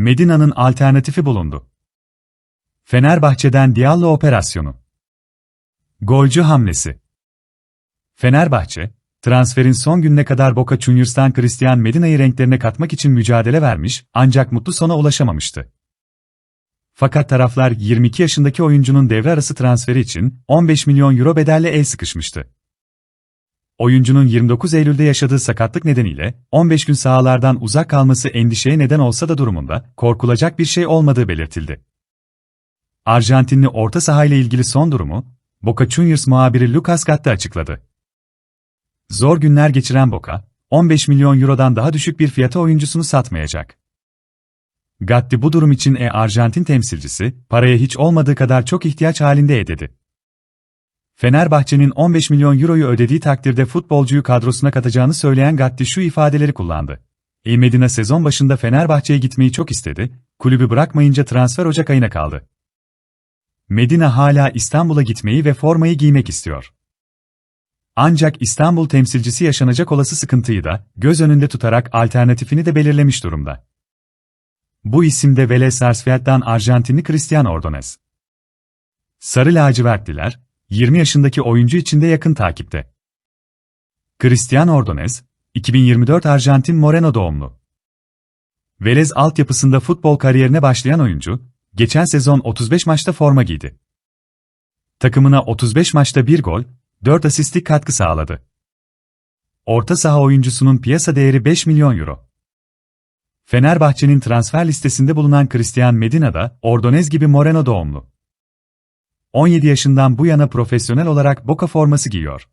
Medina'nın alternatifi bulundu. Fenerbahçe'den Diallo operasyonu. Golcü hamlesi. Fenerbahçe, transferin son gününe kadar Boca Juniors'tan Christian Medina'yı renklerine katmak için mücadele vermiş ancak mutlu sona ulaşamamıştı. Fakat taraflar 22 yaşındaki oyuncunun devre arası transferi için 15 milyon euro bedelle el sıkışmıştı. Oyuncunun 29 Eylül'de yaşadığı sakatlık nedeniyle 15 gün sahalardan uzak kalması endişeye neden olsa da durumunda korkulacak bir şey olmadığı belirtildi. Arjantinli orta sahayla ilgili son durumu Boca Juniors muhabiri Lucas Gatti açıkladı. Zor günler geçiren Boca, 15 milyon eurodan daha düşük bir fiyata oyuncusunu satmayacak. Gatti bu durum için e Arjantin temsilcisi, paraya hiç olmadığı kadar çok ihtiyaç halinde dedi. Fenerbahçe'nin 15 milyon euroyu ödediği takdirde futbolcuyu kadrosuna katacağını söyleyen Gatti şu ifadeleri kullandı. E Medina sezon başında Fenerbahçe'ye gitmeyi çok istedi, kulübü bırakmayınca transfer Ocak ayına kaldı. Medina hala İstanbul'a gitmeyi ve formayı giymek istiyor. Ancak İstanbul temsilcisi yaşanacak olası sıkıntıyı da göz önünde tutarak alternatifini de belirlemiş durumda. Bu isim de Vélez Sarsfield'dan Arjantinli Cristian Ordonez. Sarı lacivertliler, 20 yaşındaki oyuncu için de yakın takipte. Cristian Ordonez, 2024 Arjantin Moreno doğumlu. Velez altyapısında futbol kariyerine başlayan oyuncu, geçen sezon 35 maçta forma giydi. Takımına 35 maçta 1 gol, 4 asistlik katkı sağladı. Orta saha oyuncusunun piyasa değeri 5 milyon euro. Fenerbahçe'nin transfer listesinde bulunan Christian Medina da Ordonez gibi Moreno doğumlu. 17 yaşından bu yana profesyonel olarak Boca forması giyiyor.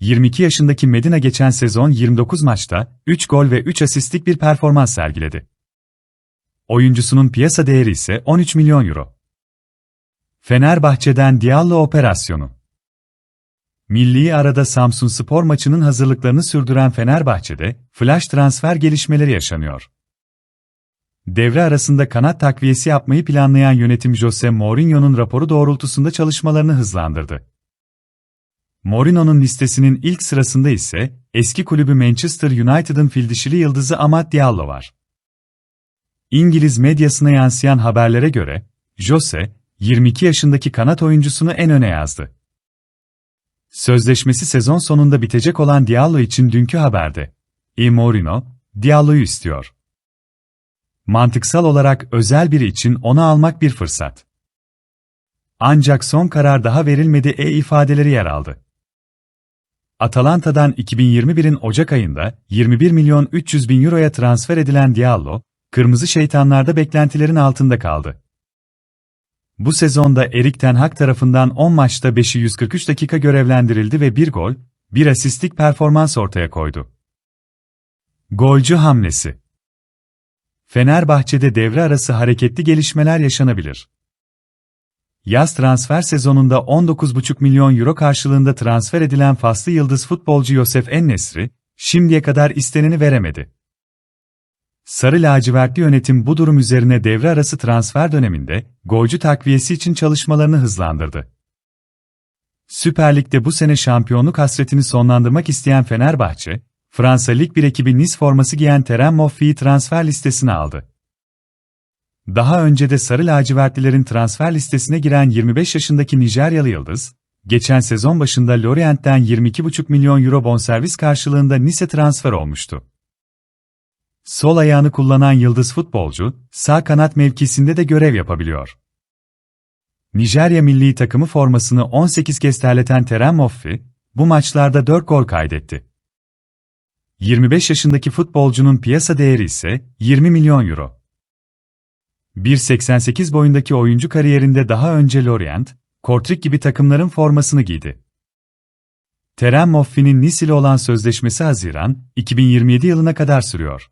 22 yaşındaki Medina geçen sezon 29 maçta 3 gol ve 3 asistlik bir performans sergiledi. Oyuncusunun piyasa değeri ise 13 milyon euro. Fenerbahçe'den Diallo operasyonu. Milli arada Samsun Spor maçının hazırlıklarını sürdüren Fenerbahçe'de flash transfer gelişmeleri yaşanıyor. Devre arasında kanat takviyesi yapmayı planlayan yönetim Jose Mourinho'nun raporu doğrultusunda çalışmalarını hızlandırdı. Mourinho'nun listesinin ilk sırasında ise eski kulübü Manchester United'ın fildişili yıldızı Amad Diallo var. İngiliz medyasına yansıyan haberlere göre, Jose, 22 yaşındaki kanat oyuncusunu en öne yazdı. Sözleşmesi sezon sonunda bitecek olan Diallo için dünkü haberde, E. Mourinho, Diallo'yu istiyor. Mantıksal olarak özel biri için onu almak bir fırsat. Ancak son karar daha verilmedi e ifadeleri yer aldı. Atalanta'dan 2021'in Ocak ayında 21 milyon 300 bin euroya transfer edilen Diallo, Kırmızı Şeytanlar'da beklentilerin altında kaldı. Bu sezonda Erik Ten Hag tarafından 10 maçta 5'i 143 dakika görevlendirildi ve bir gol, bir asistlik performans ortaya koydu. Golcü hamlesi Fenerbahçe'de devre arası hareketli gelişmeler yaşanabilir. Yaz transfer sezonunda 19,5 milyon euro karşılığında transfer edilen faslı yıldız futbolcu Yosef Ennesri, şimdiye kadar isteneni veremedi. Sarı lacivertli yönetim bu durum üzerine devre arası transfer döneminde golcü takviyesi için çalışmalarını hızlandırdı. Süper Lig'de bu sene şampiyonluk hasretini sonlandırmak isteyen Fenerbahçe, Fransa Lig 1 ekibi Nice forması giyen Terem Moffi'yi transfer listesine aldı. Daha önce de Sarı lacivertlilerin transfer listesine giren 25 yaşındaki Nijeryalı Yıldız, geçen sezon başında Lorient'ten 22,5 milyon euro bonservis karşılığında Nice transfer olmuştu. Sol ayağını kullanan yıldız futbolcu, sağ kanat mevkisinde de görev yapabiliyor. Nijerya milli takımı formasını 18 kez terleten Terem Moffi, bu maçlarda 4 gol kaydetti. 25 yaşındaki futbolcunun piyasa değeri ise 20 milyon euro. 1.88 boyundaki oyuncu kariyerinde daha önce Lorient, Kortrijk gibi takımların formasını giydi. Terem Moffi'nin Nice ile olan sözleşmesi Haziran 2027 yılına kadar sürüyor.